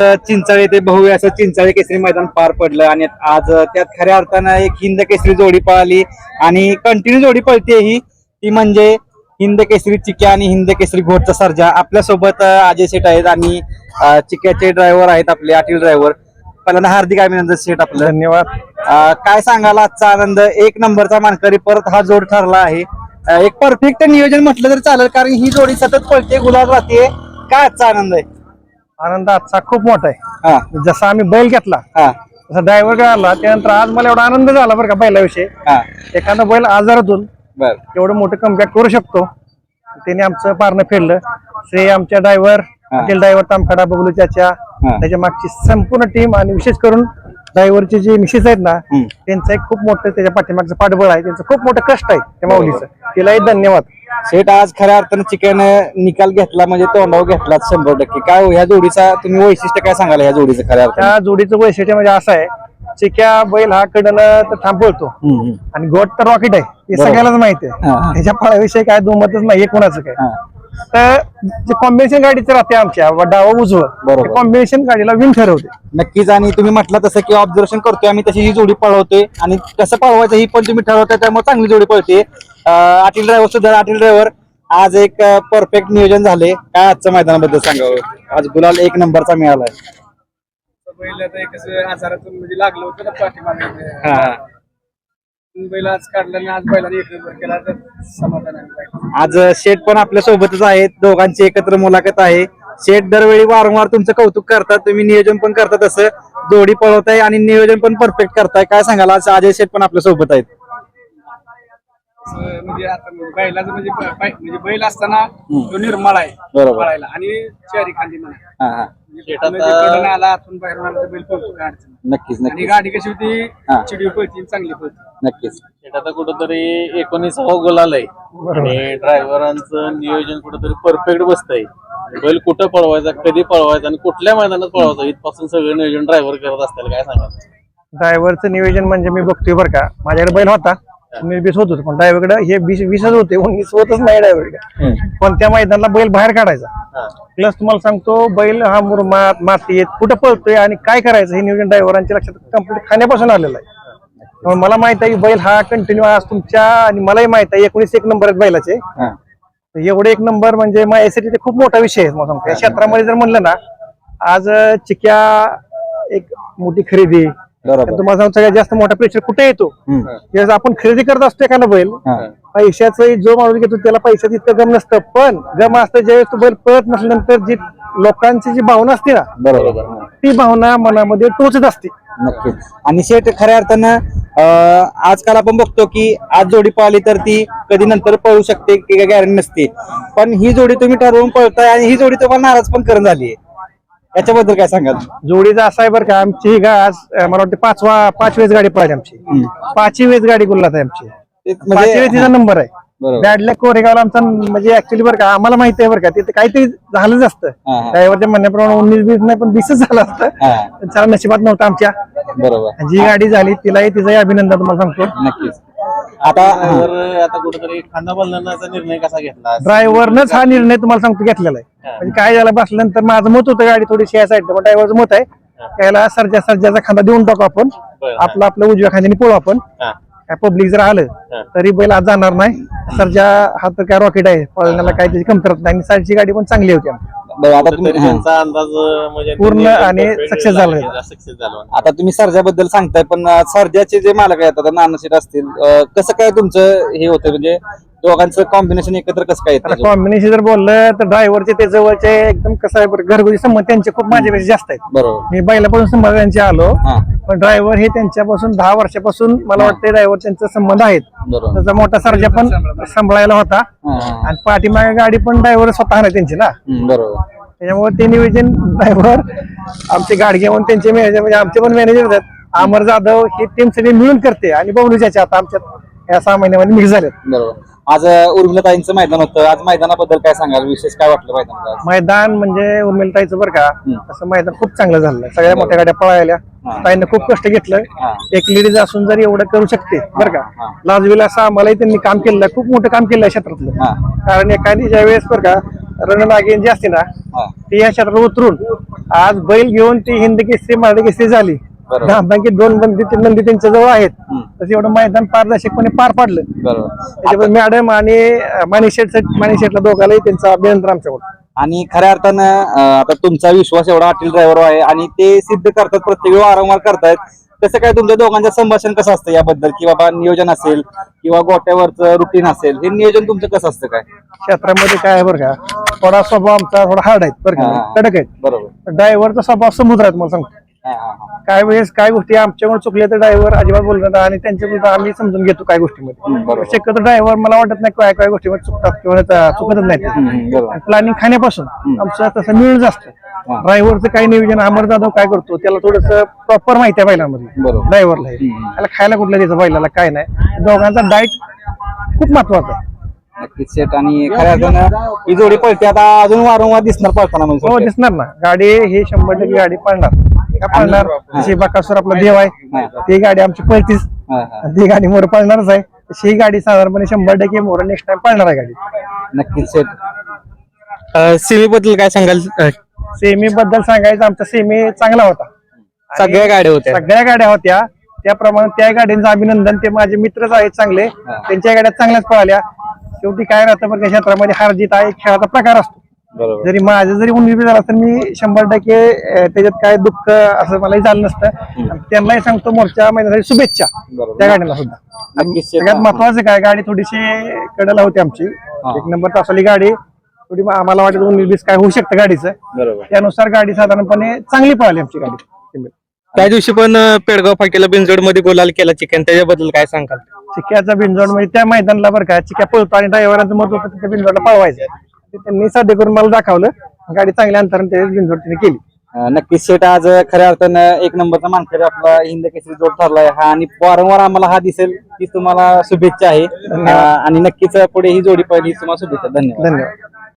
चिंचाळे ते भव्य असं चिंचाळे केसरी मैदान पार पडलं आणि आज त्यात खऱ्या अर्थानं एक हिंद केसरी जोडी पळाली आणि कंटिन्यू जोडी पळते ही. ती म्हणजे हिंद केसरी चिक्या आणि हिंद केसरी घोटचा सर्जा. आपल्यासोबत अजय शेठ आहेत आणि चिक्याचे ड्रायव्हर आहेत आपले अटील ड्रायव्हर पहिल्यांदा हार्दिक अभिनंदन शेठ आपलं. धन्यवाद. काय सांगाल आजचा आनंद? एक नंबरचा मानकरी परत हा जोड ठरला आहे. एक परफेक्ट नियोजन म्हटलं तरी चालेल कारण ही जोडी सतत पळते गुलाब राहते काय आजचा आनंद आहे? आनंद आजचा खूप मोठा आहे. हा. जसा आम्ही बैल घेतला हा. तसा ड्रायव्हर आला त्यानंतर आज मला एवढा आनंद झाला बरं का बैलाविषयी. हा. एखादा बैल आजारातून बर. एवढं मोठं कमबॅक करू शकतो. त्याने आमचं पारणं फेडलं. श्रेय आमच्या ड्रायव्हर हा. ड्रायव्हर तामखाडा बबलू चाचा. त्याच्या मागची संपूर्ण टीम आणि विशेष करून ड्रायव्हरचे जे मिसेस आहेत ना हम्म. त्यांचं एक खूप मोठं त्याच्या पाठीमागचं पाठबळ आहे. त्यांचं खूप मोठं कष्ट आहे त्या माऊलीचं. तिलाही धन्यवाद. शेठ आज खऱ्या अर्थानं चिकन निकाल घेतला म्हणजे तोंडावर घेतला शंभर टक्के काय हो ह्या जोडीचा तुम्ही वैशिष्ट्य काय सांगाल ह्या जोडीचं खऱ्या त्या जोडीचं वैशिष्ट्य म्हणजे असं आहे चिक्या बैल हा कडनं तर थांबवतो. आणि गोट तर रॉकेट आहे हे बरोबर. सगळ्यालाच माहिती आहे हा, हा. त्याच्या फळाविषयी काय दुमतच नाही कोणाचं काय हा. तर कॉम्बिनेशन गाडीचं राहते आमच्या व डावं उजवं. बरोबर. कॉम्बिनेशन गाडीला विन ठरवते. नक्कीच आणि तुम्ही म्हटलं तसं की ऑब्झर्वेशन करतोय आम्ही तशी ही जोडी पळवतोय. आणि कसं पळवायचं ही पण तुम्ही ठरवताय त्यामुळे चांगली जोडी पळते. अं, अटील ड्रायव्हर सुद्धा अटील ड्रायव्हर आज एक परफेक्ट नियोजन झाले. काय आजच्या मैदानाबद्दल सांगावं? आज गुलाल एक नंबरचा मिळालाय. आता एक असं आजारातून म्हणजे लागलं होतं ना पाठीमागे. बैल आज काढला आणि आज बैलाने एक नंबर केला तर समाधान आहे. आज शेठ पण आपल्या सोबतच आहेत दोघांची एकत्र मुलाखत आहे. शेठ दरवेळी वारंवार तुमचं कौतुक करतात तुम्ही नियोजन पण करता तसं जोडी पळवताय आणि नियोजन पण परफेक्ट करताय. काय सांगाल? आज अजय शेठ पण आपल्यासोबत आहेत. म्हणजे आता बैलाचं म्हणजे ब- म्हणजे बैल असताना तो निर्मळ आहे बरोबर. पळायला. आणि चारी खांदी म्हणा. हा, हा. म्हणजे कडून आला आतून बाहेरून आला तर बैल पळतो काय अडचण नाही. नक्कीच आणि नक्कीच. गाडी कशी होती? हा. चिडीव पळती चांगली पळती. नक्कीच. शेट आता कुठंतरी एकोणीसावा गुलाल आहे आणि ड्रायव्हरांचं नियोजन कुठंतरी परफेक्ट बसतंय. बैल कुठं पळवायचा कधी पळवायचा आणि कुठल्या मैदानात पळवायचा इथपासून सगळं नियोजन ड्रायव्हर करत असतील काय सांगा ड्रायव्हरचं नियोजन म्हणजे मी बघतोय बरं का. माझ्याकडे बैल होता. मी वीस होत होतो पण ड्रायव्हरकडे हे वीसच होते उन्नीस होतच नाही ड्रायव्हरकडे पण त्या मैदानाला बैल बाहेर काढायचा. प्लस तुम्हाला सांगतो बैल हा मुरमात मातीत कुठं पळतोय आणि काय करायचं हे नियोजन ड्रायव्हरांच्या लक्षात कंप्लीट खाण्यापासून आलेलं आहे. मला माहीत आहे की बैल हा कंटिन्यू आज तुमच्या आणि मलाही माहीत आहे एकोणीस एक नंबर आहेत बैलाचे एवढे एक नंबर म्हणजे माझ्यासाठी ते खूप मोठा विषय आहे मला सांगतो. या क्षेत्रामध्ये जर म्हणलं ना आज चिक्या एक मोठी खरेदी बरोबर. तुम्हाला सांगतो सगळ्यात जास्त मोठा प्रेशर कुठे येतो? आपण खरेदी करत असतो एखादा बैल. पैशाचा जो माणूस घेतो त्याला पैशाचं इतकं गम नसतं. पण गम असतं ज्यावेळेस तो बैल पळत नसल्यानंतर जी लोकांची जी भावना असते ना बरोबर. ती भावना मनामध्ये टोचत असते. नक्कीच. आणि शेठ खऱ्या अर्थानं आजकाल आपण बघतो की आज जोडी पळाली तर ती कधी नंतर पळू शकते गॅरंटी नसते. पण ही जोडी तुम्ही ठरवून पळताय आणि ही जोडी तुम्हाला नाराज पण करून झाली याच्याबद्दल काय सांगाल? जोडीचं असं आहे बरं का आमची ही गा आज अं, मला वाटतं पाचवा पाच वेळेस गाडी पळाली आमची. पाचवी वेळेस गाडी गुल्लात आहे आमची. ते पाचवी वेळेस म्हणजे तिचा नंबर आहे. बरोबर. बॅडल्या कोरेगावला आमचा म्हणजे ऍक्च्युली बरं का आम्हाला माहिती आहे बरं का तिथे काहीतरी झालंच असतं. हा, हा. ड्रायव्हरच्या म्हणण्याप्रमाणे उन्नीस बीस नाही पण बीसच झालं असतं. हा. पण त्याला नशिबात नव्हतं आमच्या. बरोबर. जी गाडी झाली तिलाही तिचंही अभिनंदन तुम्हाला सांगतो. नक्कीच. आता. ड्रायव्हर आता कुठंतरी खांदा बंधनाचा निर्णय कसा घेतला? ड्रायव्हरनच हा निर्णय तुम्हाला सांगतो घेतलेला आहे. म्हणजे काय झालं बसल्यानंतर माझं मत होतं गाडी थोडीशी या साईड पण ड्रायव्हरचं मत आहे. त्याला सर्जा सर्जाचा खांदा देऊन टाकू आपण. आपलं आपलं उजव्या खांद्याने पळू आपण. हा. काय पब्लिक जर आलं तरी बैल आज जाणार नाही. सर्जा हा तर काय रॉकेट आहे पळण्याला काही त्याची कमतरत नाही. आणि साईडची गाडी पण चांगली होती आमची. बरं, आता तुम्ही हा. त्यांचा अंदाज म्हणजे पूर्ण आणि success झालं. सक्सेस झाला आता तुम्ही सर्जाबद्दल सांगताय पण अं, सर्जाचे जे मालक आहेत आता नानाशीट असतील अं, कसं काय तुमचं हे होतं? म्हणजे दोघांचं कॉम्बिनेशन एकत्र कसं काय आता येतं कॉम्बिनेशन जर बोललं तर ड्रायव्हरचे ते जवळचे एकदम कसं आहे बरं घरगुती संबंध त्यांचे खूप माझ्यापेक्षा जास्त आहेत. बरोबर. मी बैलापासून संबंध त्यांचे आलो हा. पण ड्रायव्हर हे त्यांच्यापासून दहा वर्षापासून मला वाटतं ड्रायव्हर त्यांचा संबंध आहेत. बरोबर. त्याचा मोठा सर्जा पण सांभाळायला होता. हा, हा. आणि पाठीमागे गाडी पण ड्रायव्हर स्वतः नाही त्यांची ना. हम्म, बरोबर. त्याच्यामुळे ते नियोजन ड्रायव्हर आमचे गाडगे म्हणून त्यांचे मॅनेजर म्हणजे आमचे पण मॅनेजर आहेत अमर जाधव ही टीम सगळी मिळून करते आणि बबलूच्या आता आमच्यात या सहा महिन्यामध्ये मिक्स झालेत बरोबर आज उर्मिलाताईंचं मैदान होतं आज मैदानाबद्दल काय सांगाल विशेष काय वाटलं मैदानात आज? मैदान म्हणजे उर्मिलताईचं बरं का. असं मैदान खूप चांगलं झालं सगळ्या मोठ्या गाड्या पळायल्या हा. ताईनं खूप कष्ट घेतलं. एक लेडीज असून जरी एवढं करू शकते बरं. का लाजवीला असं आम्हालाही त्यांनी काम केलेलं आहे खूप मोठं काम केलं क्षेत्रातलं कारण एखादी ज्या वेळेस बरं का रणनागिन जी असते ना. ती या क्षेत्रात उतरून आज बैल घेऊन ती हिंद केसरी मराठी केसरी झाली. बरोबर. बाकी दोन बंदी तीन नंदी त्यांच्या जवळ आहेत. तसं एवढं मैदान पारदर्शकपणे पार पाडलं. त्याच्यामुळे मॅडम आणि माणिशेट माणिशेटला दोघालाही त्यांचा अभिनंदन आमच्याकडून. आणि खऱ्या अर्थानं आता तुमचा विश्वास एवढा अटील ड्रायव्हर आहे आणि ते सिद्ध करतात प्रत्येक वेळी वारंवार करतायत तसं काय तुमच्या दोघांचं संभाषण कसं असतं याबद्दल? की बाबा नियोजन असेल किंवा गोट्यावरचं रुटीन असेल हे नियोजन तुमचं कसं असतं काय? क्षेत्रामध्ये काय आहे बरं का? थोडा स्वभाव आमचा थोडा हार्ड आहे बरं हा. का कडक आहेत बरोबर ड्रायव्हरचा स्वभाव समुद्र आहे मला सांगतो हा, हा, हा. काय वेळेस काय गोष्टी आमच्याकडून चुकल्या तर ड्रायव्हर अजिबात बोलणार नाही आणि त्यांच्या आम्ही समजून घेतो काय हम्म, गोष्टीमध्ये बरोबर. शक्यतो ड्रायव्हर मला वाटत नाही काय काय गोष्टीमध्ये चुकतात किंवा त्या चुकतच हम्म, नाही बरोबर. प्लॅनिंग खाण्यापासून आमचं तसं मिळून असतं हा. ड्रायव्हरचं काय नियोजन अमर जाधव काय करतो त्याला थोडस प्रॉपर माहिती आहे बैलांमध्ये बरोबर. ड्रायव्हरला हम्म. त्याला खायला कुठलं द्यायचं बैलाला काय नाही दोघांचा डाएट खूप महत्त्वाचा आहे नक्कीच सेट आणि खऱ्या अर्थानं ही जोडी पळते. आता अजून वारंवार दिसणार पळताना म्हणजे हो सुट्ट्यात. दिसणार ना. गाडी ही शंभर टक्के गाडी पळणार. का पळणार. जशी बाकासूर आपला देव आहे हा. ती गाडी आमची पळतीच. हा, हा. आणि ती गाडी मोर पळणारच आहे. तशी ही गाडी साधारणपणे शंभर टक्के मोर नेक्स्ट टाइम पळणार आहे गाडी. नक्कीच सेट सेमी बद्दल काय सांगाल? अ, सेमी बद्दल सांगायचं आमचा सेमी चांगला होता. सगळ्या गाड्या होत्या. सगळ्या गाड्या होत्या. त्याप्रमाणे त्या गाड्यांचं अभिनंदन ते माझे मित्रच आहेत चांगले. त्यांच्या गाड्या चांगल्याच पळाल्या. शेवटी काय राहतं बरं क्षेत्रामध्ये हार जीत हा एक खेळाचा प्रकार असतो. जरी माझं जरी उन्नीस झाला तर मी शंभर टक्के त्याच्यात काय दुःख असं मलाही झालं नसतं. त्यांनाही सांगतो मोर्चा महिन्यासाठी शुभेच्छा. त्या गाडीला सुद्धा. सगळ्यात महत्वाचं काय गाडी थोडीशी कडेला होती आमची. एक नंबर तासाली गाडी. थोडी आम्हाला वाटत उन्नीस काय होऊ शकतं गाडीचं. त्यानुसार गाडी साधारणपणे चांगली पळाली आमची गाडी. त्या दिवशी पण अ, पेडगाव फाटीला बिनजोडमध्ये गोलाल केला चिकन. त्याच्याबद्दल काय सांगाल? चिक्याचा बिनजोड म्हणजे त्या मैदानाला बरं का चिक्या पळतो आणि ड्रायव्हरांचं मत होतं त्या बिनजोडला पळवायचं. ते त्यांनी साध्य करून मला दाखवलं. गाडी चांगल्या अंतराने त्या बिनजोड त्यांनी केली. अं, नक्कीच सेट आज खऱ्या अर्थानं एक नंबरचा मानकरी आपला हिंद केसरी जोड ठरलाय हा. आणि वारंवार आम्हाला हा दिसेल की तुम्हाला शुभेच्छा आहे. अं, आणि नक्कीच पुढे ही जोडी पहिली तुम्हाला शुभेच्छा. धन्यवाद. धन्यवाद.